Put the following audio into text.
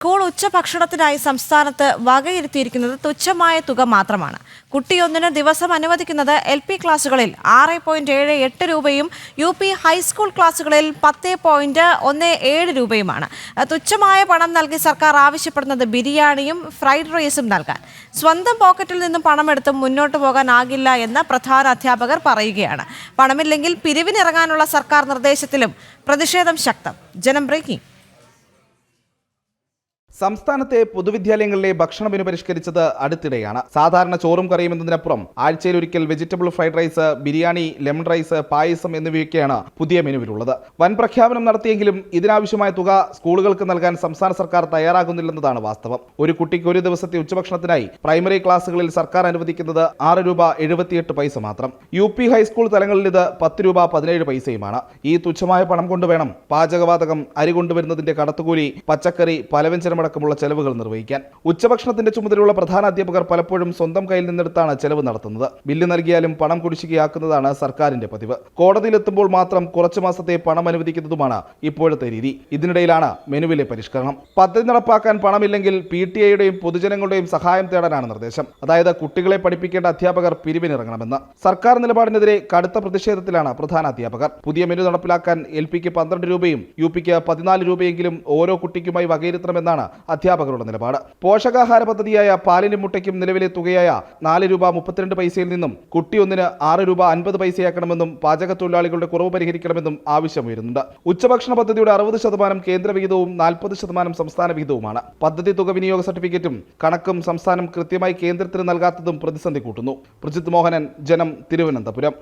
School ഉച്ചഭക്ഷണത്തിനായി സംസ്ഥാനത്ത് വകയിരുത്തിയിരിക്കുന്നത് തുച്ഛമായ തുക മാത്രമാണ്. കുട്ടിയൊന്നിന് ദിവസം അനുവദിക്കുന്നത് എൽ പി ക്ലാസുകളിൽ ആറ് പോയിന്റ് ഏഴ് എട്ട് രൂപയും യു പി ഹൈസ്കൂൾ ക്ലാസുകളിൽ പത്ത് പോയിന്റ് ഒന്ന് ഏഴ് രൂപയുമാണ്. തുച്ഛമായ പണം നൽകി സർക്കാർ ആവശ്യപ്പെടുന്നത് ബിരിയാണിയും ഫ്രൈഡ് റൈസും നൽകാൻ. സ്വന്തം പോക്കറ്റിൽ നിന്നും പണമെടുത്തും മുന്നോട്ട് പോകാനാകില്ല എന്ന് പ്രധാന അധ്യാപകർ പറയുകയാണ്. പണമില്ലെങ്കിൽ പിരിവിനിറങ്ങാനുള്ള സർക്കാർ നിർദ്ദേശത്തിലും പ്രതിഷേധം ശക്തം. ജനം ബ്രേക്കിംഗ്. സംസ്ഥാനത്തെ പൊതുവിദ്യാലയങ്ങളിലെ ഭക്ഷണ മെനു പരിഷ്കരിച്ചത് അടുത്തിടെയാണ്. സാധാരണ ചോറും കറിയും എന്നതിനപ്പുറം ആഴ്ചയിൽ ഒരിക്കൽ vegetable fried rice biryani lemon rice payasam എന്നിവയൊക്കെയാണ് പുതിയ മെനുവിലുള്ളത്. വൻ പ്രഖ്യാപനം നടത്തിയെങ്കിലും ഇതിനാവശ്യമായ തുക സ്കൂളുകൾക്ക് നൽകാൻ സംസ്ഥാന സർക്കാർ തയ്യാറാകുന്നില്ലെന്നതാണ് വാസ്തവം. ഒരു കുട്ടിക്ക് ഒരു ദിവസത്തെ ഉച്ചഭക്ഷണത്തിനായി പ്രൈമറി ക്ലാസുകളിൽ സർക്കാർ അനുവദിക്കുന്നത് ആറ് രൂപ എഴുപത്തിയെട്ട് പൈസ മാത്രം. യു പി ഹൈസ്കൂൾ തലങ്ങളിൽ ഇത് പത്ത് രൂപ പതിനേഴ് പൈസയുമാണ്. ഈ തുച്ഛമായ പണം കൊണ്ടുവേണം പാചകവാതകം അരി കൊണ്ടുവരുന്നതിന്റെ കടത്തുകൂലി പച്ചക്കറി പലവ്യഞ്ജനമടക്കമുള്ള ചെലവുകൾ നിർവഹിക്കാൻ. ഉച്ചഭക്ഷണത്തിന്റെ ചുമതലയുള്ള പ്രധാന അധ്യാപകർ പലപ്പോഴും സ്വന്തം കയ്യിൽ നിന്നെടുത്താണ് ചെലവ് നടത്തുന്നത്. ബില്ല് നൽകിയാലും പണം കുടിശ്ശികയാക്കുന്നതാണ് സർക്കാരിന്റെ പതിവ്. കോടതിയിലെത്തുമ്പോൾ മാത്രം കുറച്ചു മാസത്തെ പണം അനുവദിക്കുന്നതുമാണ് ഇപ്പോഴത്തെ രീതി. ഇതിനിടയിലാണ് മെനുവിലെ പരിഷ്കരണം. പദ്ധതി നടപ്പാക്കാൻ പണമില്ലെങ്കിൽ പി ടി ഐയുടെയും പൊതുജനങ്ങളുടെയും സഹായം തേടാനാണ് നിർദ്ദേശം. അതായത് കുട്ടികളെ പഠിപ്പിക്കേണ്ട അധ്യാപകർ പിരിവിനിറങ്ങണമെന്ന്. സർക്കാർ നിലപാടിനെതിരെ കടുത്ത പ്രതിഷേധത്തിലാണ് പ്രധാന അധ്യാപകർ. പുതിയ മെനു നടപ്പിലാക്കാൻ എൽ പിക്ക് പന്ത്രണ്ട് രൂപയും യു പിക്ക് പതിനാല് രൂപയെങ്കിലും ഓരോ കുട്ടിക്കുമായി വകയിരുത്തണമെന്നാണ് അധ്യാപകരുടെ നിലപാട്. പോഷകാഹാര പദ്ധതിയായ പാലിനും മുട്ടയ്ക്കും നിലവിലെ തുകയായ നാല് രൂപ മുപ്പത്തിരണ്ട് പൈസയിൽ നിന്നും കുട്ടിയൊന്നിന് ആറ് രൂപ അൻപത് പൈസയാക്കണമെന്നും പാചക തൊഴിലാളികളുടെ കുറവ് പരിഹരിക്കണമെന്നും ആവശ്യമുയരുന്നുണ്ട്. ഉച്ചഭക്ഷണ പദ്ധതിയുടെ അറുപത് ശതമാനം കേന്ദ്ര വിഹിതവും നാൽപ്പത് ശതമാനം സംസ്ഥാന വിഹിതവുമാണ്. പദ്ധതി തുക വിനിയോഗ സർട്ടിഫിക്കറ്റും കണക്കും സംസ്ഥാനം കൃത്യമായി കേന്ദ്രത്തിന് നൽകാത്തതും പ്രതിസന്ധി കൂട്ടുന്നു. പ്രജിത് മോഹനൻ ജനം തിരുവനന്തപുരം.